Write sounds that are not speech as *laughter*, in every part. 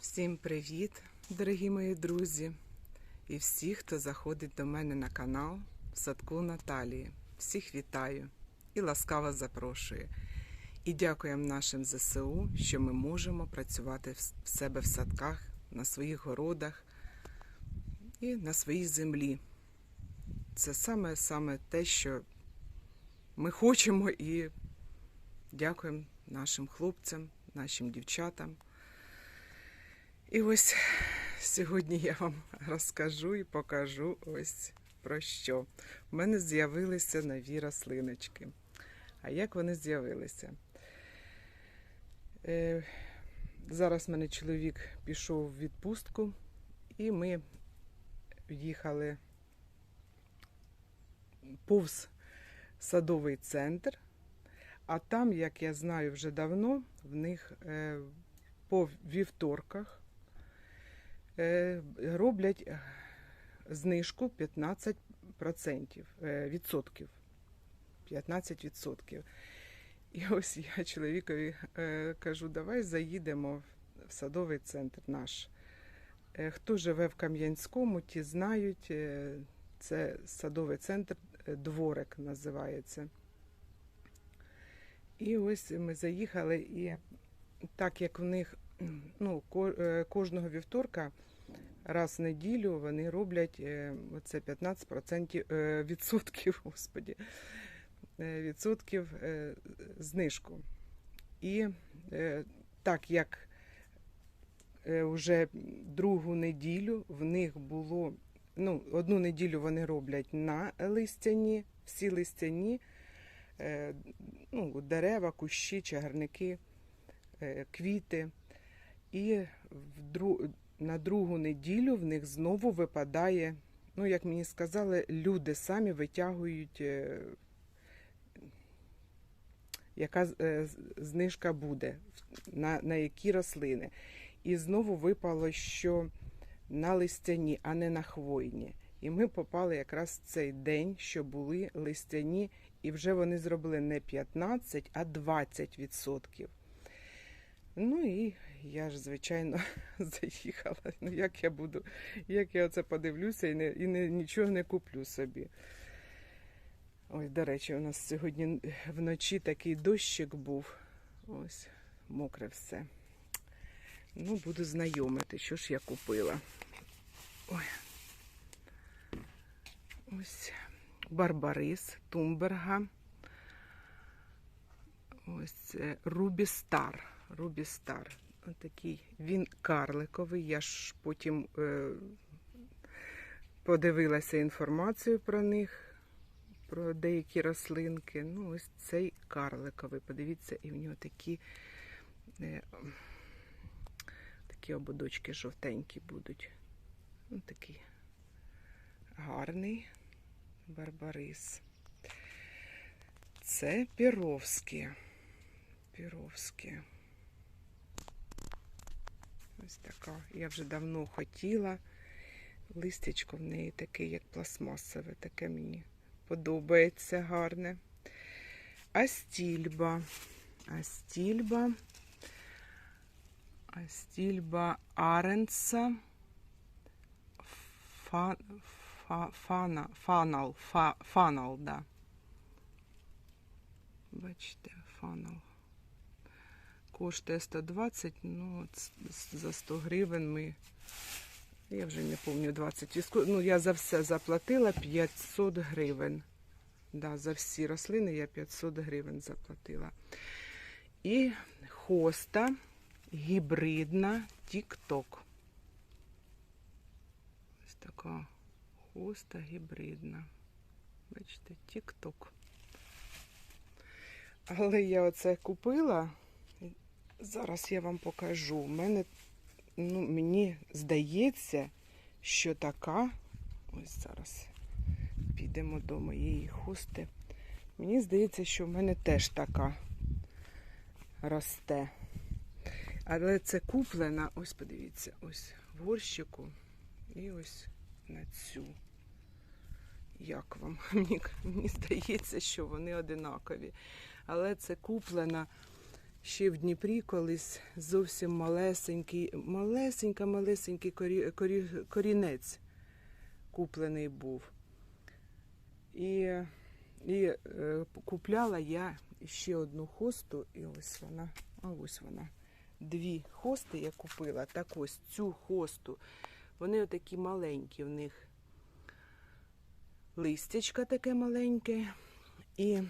Всім привіт, дорогі мої друзі, і всі, хто заходить до мене на канал в садку Наталії. Всіх вітаю і ласкаво запрошую. І дякуємо нашим ЗСУ, що ми можемо працювати в себе в садках, на своїх городах і на своїй землі. Це саме саме те, що ми хочемо, і дякуємо нашим хлопцям, нашим дівчатам. І ось сьогодні я вам розкажу і покажу ось про що. У мене з'явилися нові рослиночки. А як вони з'явилися? Е, зараз в мене чоловік пішов в відпустку, і ми їхали повз садовий центр. А там, як я знаю вже давно, в них е, по вівторках роблять е, знижку 15% е, відсотків. 15 відсотків. І *laughs* ось я чоловікові е, кажу, давай заїдемо в садовий центр наш. Е, Хто живе в Кам'янському, ті знають, е, це садовий центр е, Дворик називається. І ось ми заїхали, і так як в них ну, е, кожного вівторка раз в неділю вони роблять е, оце 15% е, відсотків, *laughs* господі, е, відсотків знижку. І так як вже другу неділю в них було, ну, одну неділю вони роблять на листяні, всі листяні, ну, дерева, кущі, чагарники, квіти. І в дру... на другу неділю в них знову випадає, ну, як мені сказали, люди самі витягують, е, яка е, знижка буде, на, на які рослини. І знову випало, що на листяні, а не на хвойні. І ми попали якраз в цей день, що були листяні, і вже вони зробили не 15, а 20 відсотків. Ну і я ж, звичайно, *laughs* заїхала. Ну як я буду, як я оце подивлюся і, не, і не, нічого не куплю собі. Ой, до речі, у нас сьогодні вночі такий дощик був. Ось, мокре все. Ну, буду знайомити, що ж я купила. Ой. Ось Барбарис Тумберга. Ось це Рубі Стар. Рубі Стар. Отакий. Він карликовий. Я ж потім е, подивилася інформацію про них, про деякі рослинки. Ну, ось цей карликовий. Подивіться, і в нього такі, е, такі ободочки жовтенькі будуть. Ну, такий гарний барбарис. Це піровські. Піровські. Ось така. Я вже давно хотіла. Листячко в неї таке, як пластмасове, таке мені подобається гарне. Астільба. Астільба. Астільба Аренса. Фа, фа, фана, фанал, фа, фанал, да. Бачите, фанал. Коштує 120, ну, за 100 гривень ми. Я вже не пам'ятаю 20. віску- Ну, я за все заплатила 500 гривень. Да, за всі рослини я 500 гривень заплатила. І хоста гібридна Тік-Ток. Ось така хоста гібридна. Бачите, Тік-Ток. Але я оце купила. Зараз я вам покажу. У мене, ну, мені здається, що така. Ось зараз підемо до моєї хости. Мені здається, що в мене теж така росте. Але це куплена, ось подивіться, ось в горщику і ось на цю. Як вам? *laughs* Мені, мені здається, що вони одинакові. Але це куплена ще в Дніпрі колись зовсім малесенький, малесенька, малесенький корі, корі, корінець куплений був. І, і е, купляла я ще одну хосту, і ось вона, а ось вона. Дві хости я купила. Так ось цю хосту. Вони отакі маленькі в них. Листячка таке маленьке. І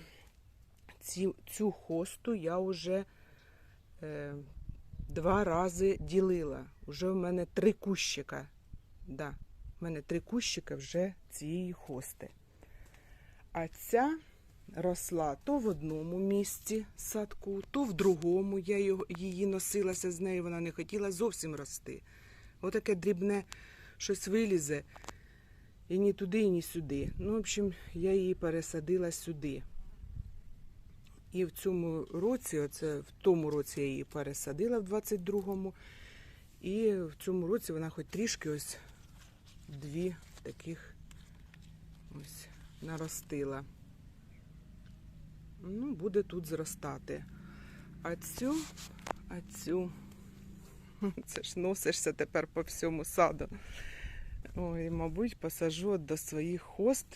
ці, цю хосту я вже два рази ділила. Уже в мене три кущика. Да, в мене три кущика вже цієї хости. А ця росла то в одному місці садку, то в другому. Я її носилася з нею, вона не хотіла зовсім рости. Отаке дрібне щось вилізе. І ні туди, і ні сюди. Ну, в общем, я її пересадила сюди. І в цьому році, оце в тому році я її пересадила в 22-му. І в цьому році вона хоч трішки ось дві таких ось наростила. Ну, буде тут зростати. А цю, а цю, *laughs* це ж носишся тепер по всьому саду. Ой, мабуть, посажу до своїх хост.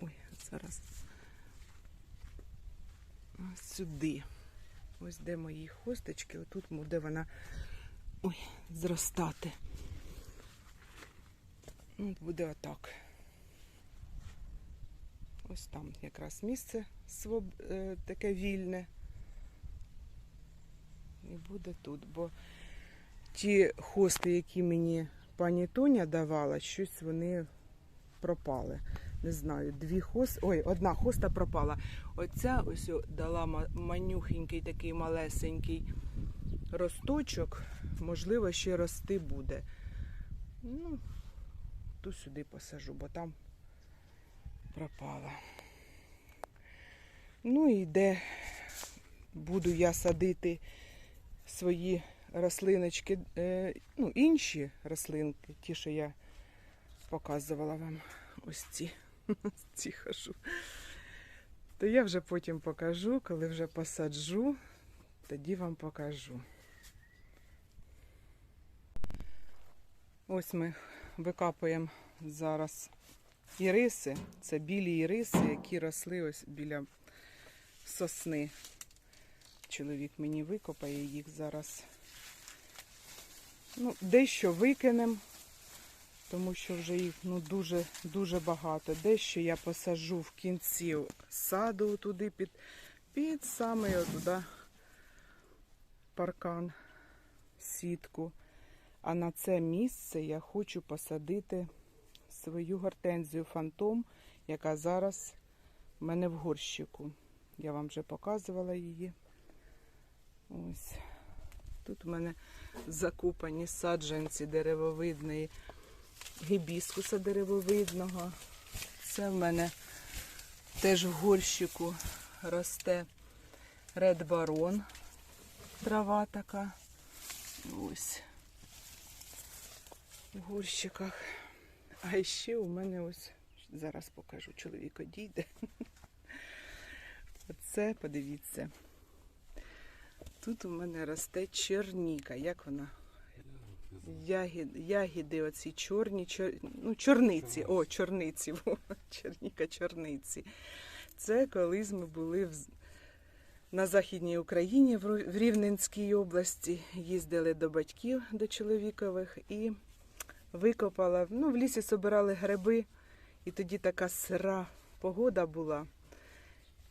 Ой, зараз. Сюди. Ось де мої хосточки, отут буде вона ой, зростати. Ну, буде отак. Ось там якраз місце своб... е, таке вільне. І буде тут, бо ті хости, які мені пані Тоня давала, щось вони пропали. Не знаю, дві хост... Ой, одна хоста пропала. Оця ось дала манюхенький такий малесенький росточок. Можливо, ще рости буде. Ну, ту сюди посажу, бо там пропала. Ну і де буду я садити свої рослиночки, е, ну, інші рослинки, ті, що я показувала вам. Ось ці. *laughs* ці хожу. То я вже потім покажу, коли вже посаджу, тоді вам покажу. Ось ми викапуємо зараз іриси. Це білі іриси, які росли ось біля сосни. Чоловік мені викопає їх зараз. Ну, дещо викинемо, тому що вже їх ну, дуже, дуже багато. Дещо я посаджу в кінці саду туди під, під саме туди паркан, сітку. А на це місце я хочу посадити свою гортензію фантом, яка зараз в мене в горщику. Я вам вже показувала її. Ось. Тут у мене закупані саджанці деревовидної, гібіскуса деревовидного. Це в мене теж в горщику росте Ред Барон. Трава така. Ось. В горщиках. А ще у мене ось, зараз покажу, чоловік одійде. Оце, подивіться. Тут у мене росте черніка. Як вона? Ягід, ягіди оці чорні, чор, ну, чорниці. О, чорниці. Черніка *laughs* чорниці. Це колись ми були в, на Західній Україні, в Рівненській області. Їздили до батьків, до чоловікових і викопала. Ну, в лісі збирали гриби, і тоді така сира погода була.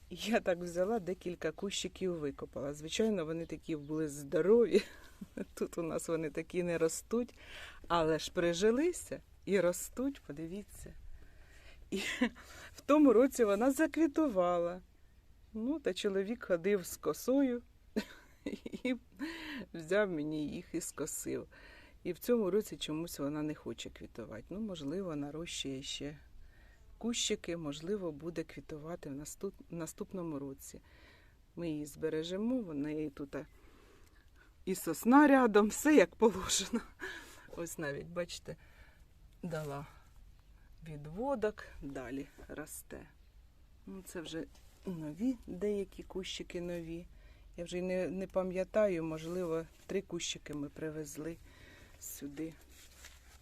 Я так взяла декілька кущиків викопала. Звичайно, вони такі були здорові. *laughs* Тут у нас вони такі не ростуть, але ж прижилися і ростуть, подивіться. І *laughs* в тому році вона заквітувала. Ну, та чоловік ходив з косою *laughs* і взяв мені їх і скосив. І в цьому році чомусь вона не хоче квітувати. Ну, можливо, нарощує ще кущики, можливо, буде квітувати в наступ... наступному році. Ми її збережемо, вона її тут і сосна рядом, все як положено. Ось навіть, бачите, дала відводок, далі росте. Ну, це вже нові, деякі кущики нові. Я вже не, не пам'ятаю, можливо, три кущики ми привезли сюди.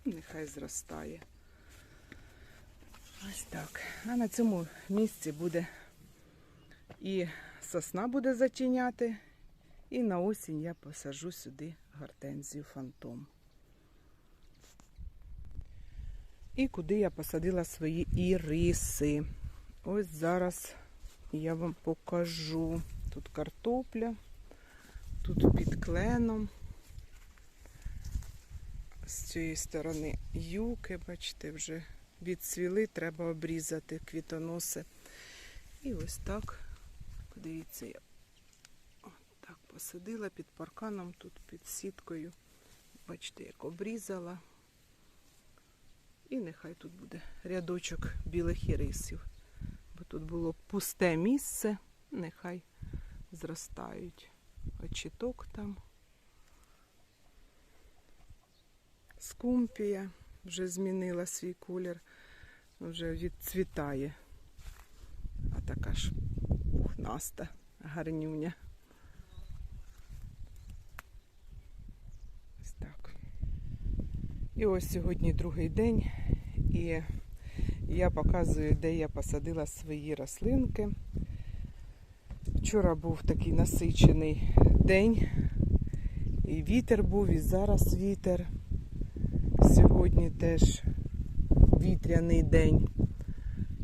Нехай зростає. Ось так. А на цьому місці буде і сосна буде затіняти, і на осінь я посаджу сюди гортензію фантом. І куди я посадила свої іриси. Ось зараз я вам покажу. Тут картопля, тут під кленом. З цієї сторони юки, бачите, вже відцвіли, треба обрізати квітоноси. І ось так, подивіться, я посадила під парканом, тут під сіткою. Бачите, як обрізала. І нехай тут буде рядочок білих ірисів. Бо тут було пусте місце, нехай зростають. Очіток там. Скумпія вже змінила свій колір, вже відцвітає. А така ж пухнаста, гарнюня. Ось так. І ось сьогодні другий день, і я показую, де я посадила свої рослинки. Вчора був такий насичений день, і вітер був, і зараз вітер. Сьогодні теж вітряний день.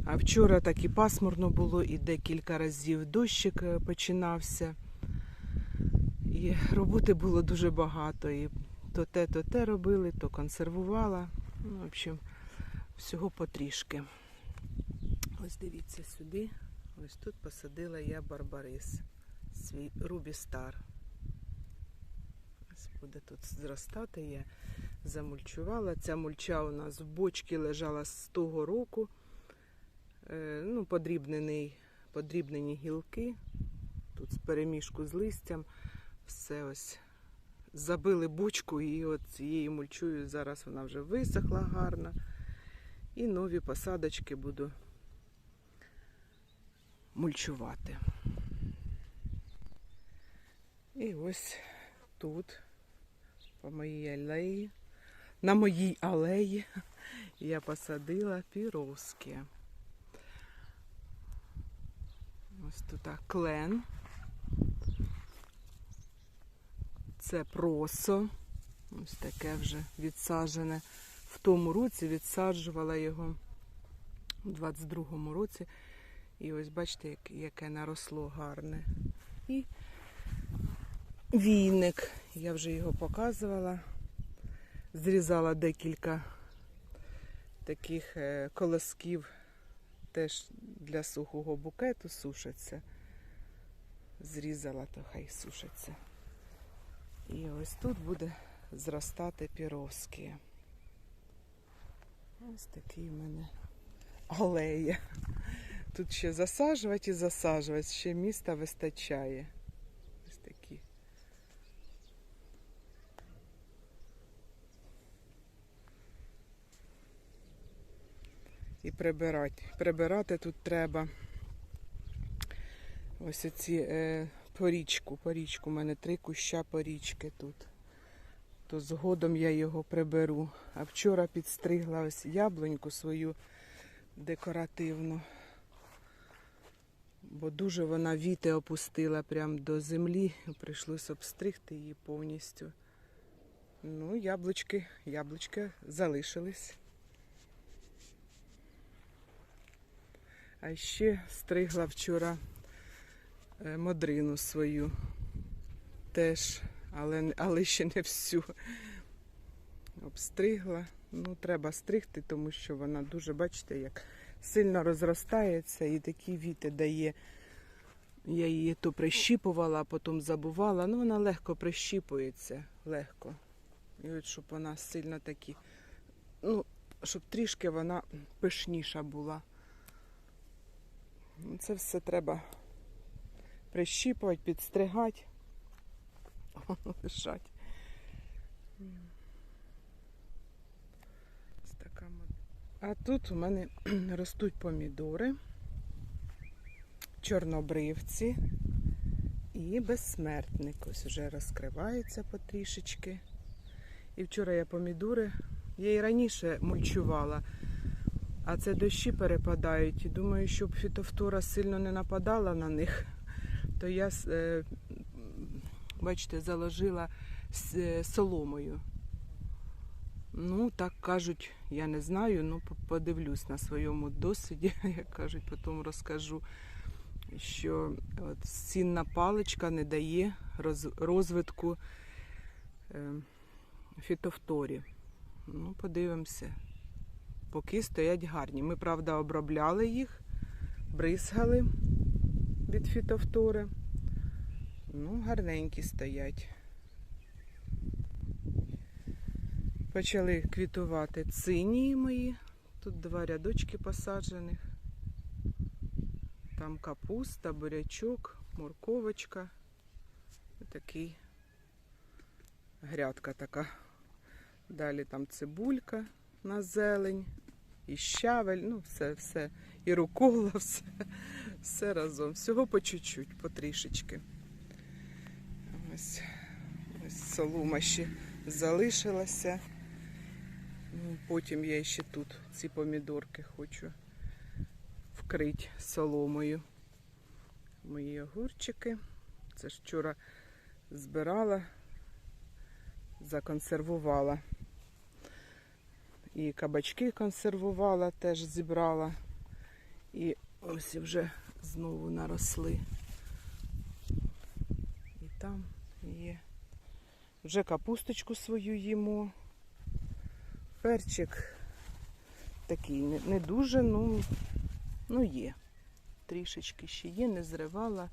А вчора так і пасмурно було, і декілька разів дощик е, починався. І роботи було дуже багато. І то те, то те робили, то консервувала. Ну, в общем, всього потрішки. Ось дивіться сюди. Ось тут посадила я барбарис, свій Рубі Стар. Ось буде тут зростати. Я замульчувала. Ця мульча у нас в бочці лежала з того року. Е, ну, подрібнений, подрібнені гілки. Тут з перемішку з листям. Все ось забили бочку і от цією мульчою зараз вона вже висохла гарно. І нові посадочки буду мульчувати. І ось тут, по моїй алеї, на моїй алеї я посадила піровські. Ось тут клен. Це просо. Ось таке вже відсаджене. В тому році відсаджувала його у 22-му році. І ось бачите, як- яке наросло гарне. І війник. Я вже його показувала. Зрізала декілька таких е, колосків теж для сухого букету сушаться. Зрізала, то хай сушаться. І ось тут буде зростати піровські. Ось такий в мене алея. Тут ще засаджувати і засаджувати, ще міста вистачає. Ось такі. І прибирати. Прибирати тут треба. Ось оці е, порічку. Порічку. У мене три куща порічки тут. То згодом я його приберу. А вчора підстригла ось яблуньку свою декоративну. Бо дуже вона віти опустила прямо до землі. Прийшлось обстригти її повністю. Ну, яблучки, яблучка залишились. А ще стригла вчора модрину свою. Теж, але, але ще не всю. Обстригла. Ну, треба стригти, тому що вона дуже, бачите, як сильно розростається і такі віти дає. Я її то прищіпувала, а потім забувала. Ну, вона легко прищіпується, легко. І от щоб вона сильно такі, ну, щоб трішки вона пишніша була. Ну, Це все треба прищіпувати, підстригати, мод- *laughs* А тут у мене *clears throat* ростуть помідори, чорнобривці, І безсмертник. Ось вже розкривається потрішечки. І вчора я помідори, я і раніше мульчувала, а це дощі перепадають. І думаю, щоб фітофтора сильно не нападала на них, то я, е, бачите, заложила е, соломою. Ну, так кажуть, я не знаю, ну подивлюсь на своєму досвіді, *laughs* як кажуть, потім розкажу, що от сінна паличка не дає розвитку е, фітофторі. Ну, подивимося. Поки стоять гарні. Ми, правда, обробляли їх, бризгали від фітофтори. Ну, гарненькі стоять. Почали квітувати цинії мої. Тут два рядочки посаджених. Там капуста, бурячок, морковочка. Такий грядка така. Далі там цибулька на зелень, і щавель, ну все, все. І рукола, *laughs* все, все разом. Всього по чуть-чуть, по трішечки. Ось, ось солома ще залишилася. Ну, Потім я ще тут ці помідорки хочу вкрити соломою. Мої огурчики. Це ж вчора збирала, законсервувала. І кабачки консервувала, теж зібрала. І ось вже знову наросли. І там є. Вже капусточку свою їмо. Перчик такий не, дуже, ну, ну є. Трішечки ще є, не зривала.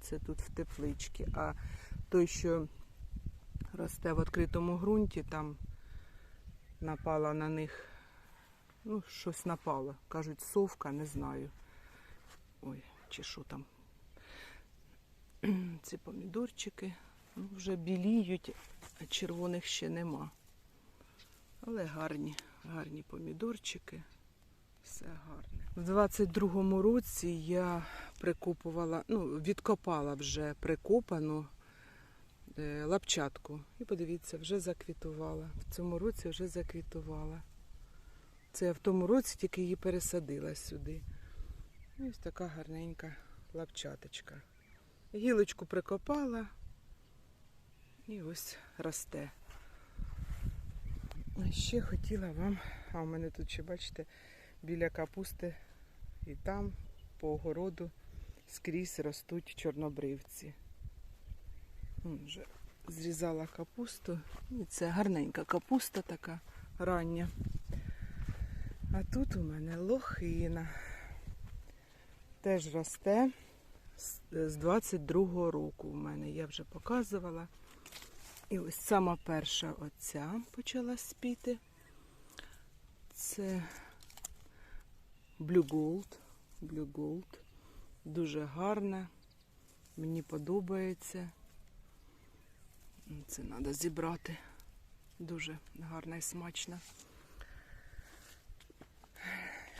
Це тут в тепличці. А той, що росте в відкритому ґрунті, там напала на них. Ну, щось напало. Кажуть, совка, не знаю. Ой, чи що там. *clears throat* Ці помідорчики ну, вже біліють, а червоних ще нема. Але гарні, гарні помідорчики. Все гарне. В 22-му році я прикопувала, ну, відкопала вже прикопану е, лапчатку. І подивіться, вже заквітувала. В цьому році вже заквітувала. Це я в тому році тільки її пересадила сюди. І Ось така гарненька лапчаточка. Гілочку прикопала і ось росте. А ще хотіла вам, а у мене тут ще, бачите, біля капусти і там по огороду скрізь ростуть чорнобривці. Вже зрізала капусту. І це гарненька капуста така рання. А тут у мене лохина. Теж росте з з 22-го року у мене. Я вже показувала. І ось сама перша оця почала спіти. Це Blue Gold. Blue Gold. Дуже гарна. Мені подобається. Це треба зібрати. Дуже гарна і смачна.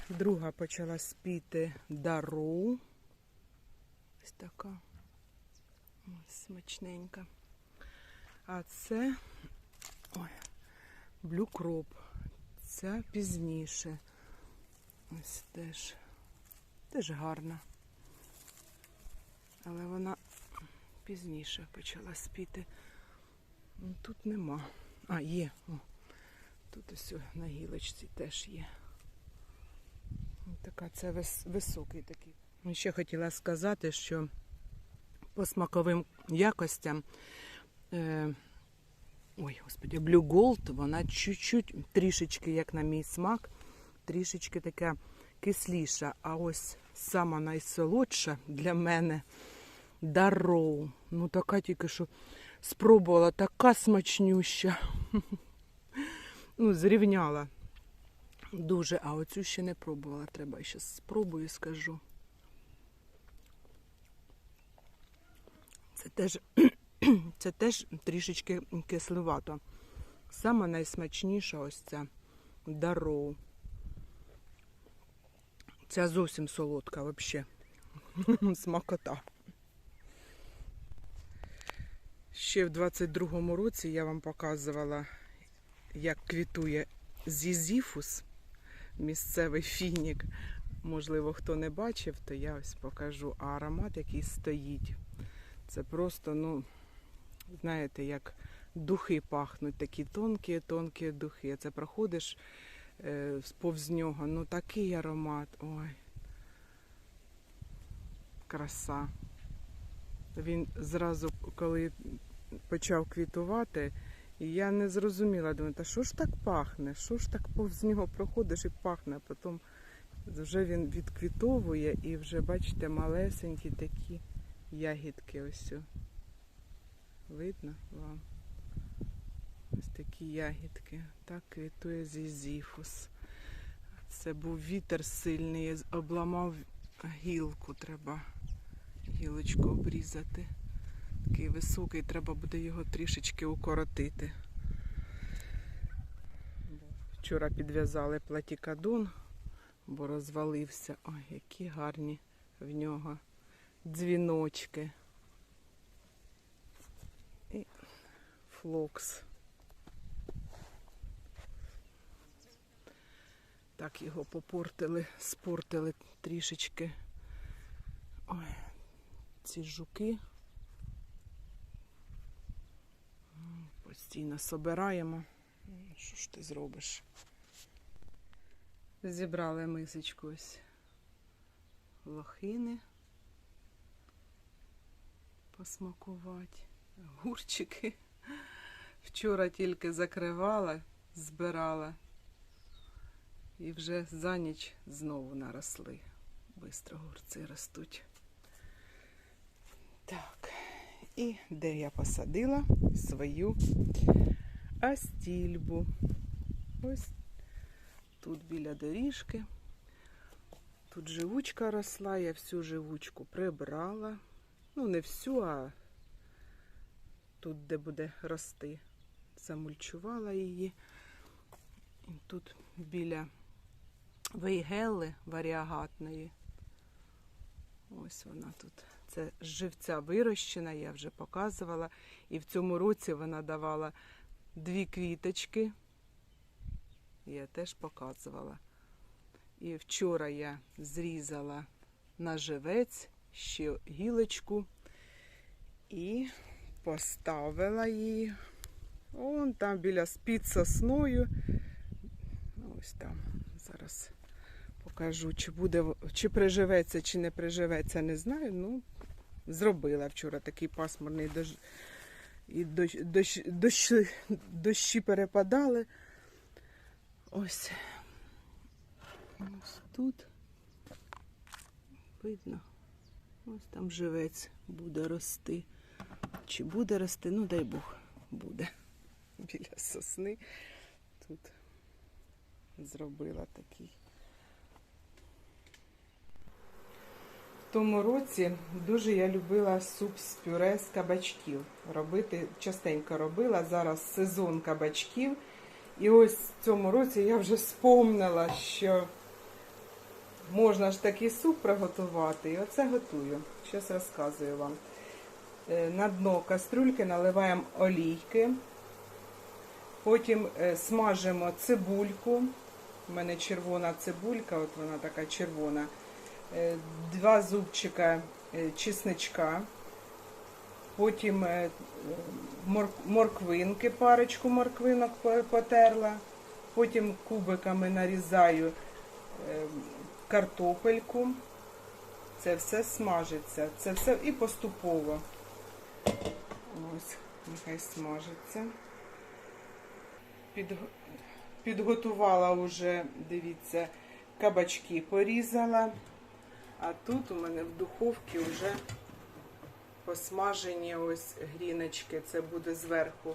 Друга почала спіти дару. Ось така. Ось смачненька. А це ой, Crop. Це пізніше. Ось теж. Теж гарна. Але вона пізніше почала спіти. Тут нема. А, є. О, тут ось на гілочці теж є. Така це вис- високий такий. І Ще хотіла сказати, що по смаковим якостям е, ой, господи, Blue Gold, вона чуть-чуть, трішечки, як на мій смак, трішечки така кисліша. А ось сама найсолодша для мене Дарроу. Ну, така тільки що спробувала, така смачнюща. *laughs* Ну, зрівняла. Дуже, а оцю ще не пробувала. Треба ще спробую, скажу. Це теж, *clears throat* це теж трішечки кисловато. Сама найсмачніша ось ця дароу. Ця зовсім солодка взагалі. *laughs* Смакота. Ще в 22-му році я вам показувала, як квітує зізіфус, місцевий фінік. Можливо, хто не бачив, то я ось покажу. А аромат, який стоїть, це просто, ну, знаєте, як духи пахнуть, такі тонкі, тонкі духи. Це проходиш е, повз нього, ну такий аромат. Ой. Краса. Він зразу, коли почав квітувати, і я не зрозуміла, думаю, та що ж так пахне? Що ж так повз нього проходиш і пахне, а потім вже він відквітовує і вже, бачите, малесенькі такі ягідки ось. Видно вам? Ось такі ягідки. Так квітує зізіфус. Це був вітер сильний, обламав гілку, треба гілочку обрізати. Такий високий, треба буде його трішечки укоротити. Вчора підв'язали платікадон, бо розвалився. Ой, які гарні в нього дзвіночки. І флокс. Так його попортили, спортили трішечки. Ой, ці жуки. Постійно собираємо. Що ж ти зробиш? Зібрали мисочку ось лохини. Посмакувати. Гурчики. Вчора тільки закривала, збирала. І вже за ніч знову наросли. Бистро огурці ростуть. Так, і де я посадила свою астільбу. Ось тут біля доріжки. Тут живучка росла, я всю живучку прибрала. Ну, не всю, а тут, де буде рости. Замульчувала її. І тут біля вейгелли варіагатної. Ось вона тут. Це живця вирощена, я вже показувала. І в цьому році вона давала дві квіточки. Я теж показувала. І вчора я зрізала на живець ще гілочку і поставила її. Вон там біля з-під сосною. Ось там. Зараз покажу, чи буде, чи приживеться, чи не приживеться, не знаю. Ну, зробила вчора такий пасмурний дощ. І дощ, дощ, дощ, дощі перепадали. Ось. Ось тут. Видно. Ось там живець буде рости. Чи буде рости? Ну, дай Бог, буде. Біля сосни. Тут зробила такий. Тому році дуже я любила суп з пюре з кабачків. Робити частенько робила. Зараз сезон кабачків. І ось в цьому році я вже спомнила, що можна ж такий суп приготувати. І оце готую. Зараз розказую вам. Е, На дно кастрюльки наливаємо олійки. Потім е, смажимо цибульку. У мене червона цибулька, от вона така червона. Е, Два зубчика е, чесничка. Потім е, морквинки, парочку морквинок потерла. Потім кубиками нарізаю картопельку. Це все смажиться. Це все і поступово. Ось, нехай смажиться. Підго- Підготувала вже, дивіться, кабачки порізала. А тут у мене в духовці вже посмажені ось гріночки. Це буде зверху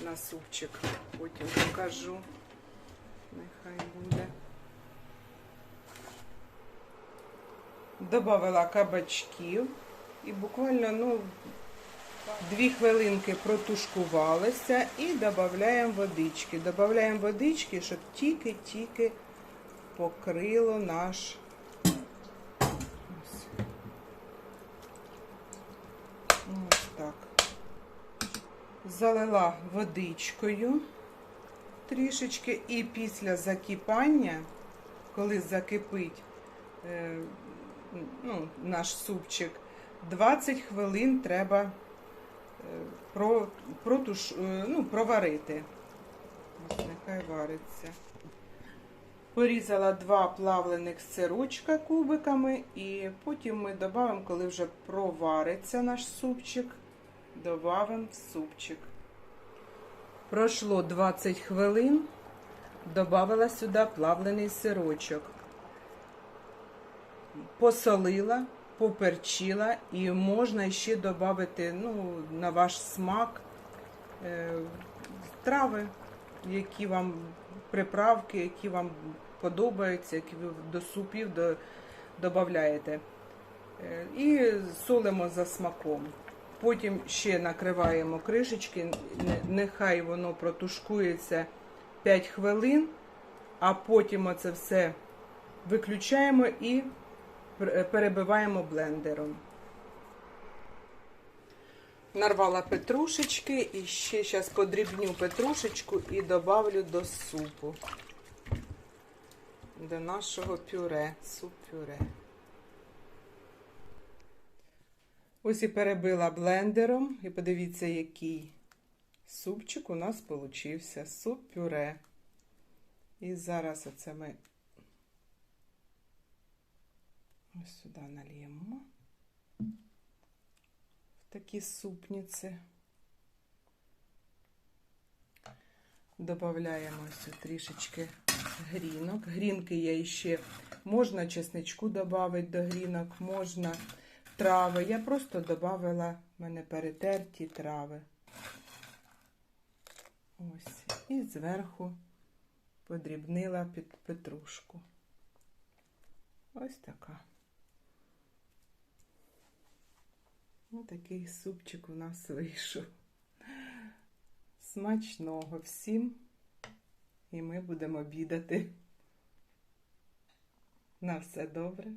на супчик. Потім покажу. Нехай буде. Добавила кабачків і буквально, ну, Дві хвилинки протушкувалися і додаємо водички. Додаємо водички, щоб тільки-тільки покрило наш. Ось. Ось так. Залила водичкою трішечки, і після закипання, коли закипить е, ну, наш супчик, 20 хвилин треба е, про, протуш, е, ну, проварити. Ось Нехай вариться. Порізала два плавлених сирочка кубиками, і потім ми додамо, коли вже провариться наш супчик, додамо в супчик. Пройшло 20 хвилин, додала сюди плавлений сирочок. Посолила, поперчила і можна ще додати ну, на ваш смак е, трави, які вам приправки, які вам подобаються, які ви до супів додаєте. Е, І солимо за смаком. Потім ще накриваємо кришечки, нехай воно протушкується 5 хвилин, а потім оце все виключаємо і перебиваємо блендером. Нарвала петрушечки і ще зараз подрібню петрушечку і добавлю до супу. До нашого пюре, суп-пюре. Ось і перебила блендером. І подивіться, який супчик у нас получився. Суп-пюре. І зараз оце ми ось сюди нальємо в такі супниці. Добавляємо ось трішечки грінок. Грінки я ще можна чесничку додати до грінок, можна трави. Я просто додавала в мене перетерті трави. Ось. І зверху подрібнила під петрушку. Ось така. Ось такий супчик у нас вийшов. Смачного всім. І ми будемо обідати. На все добре.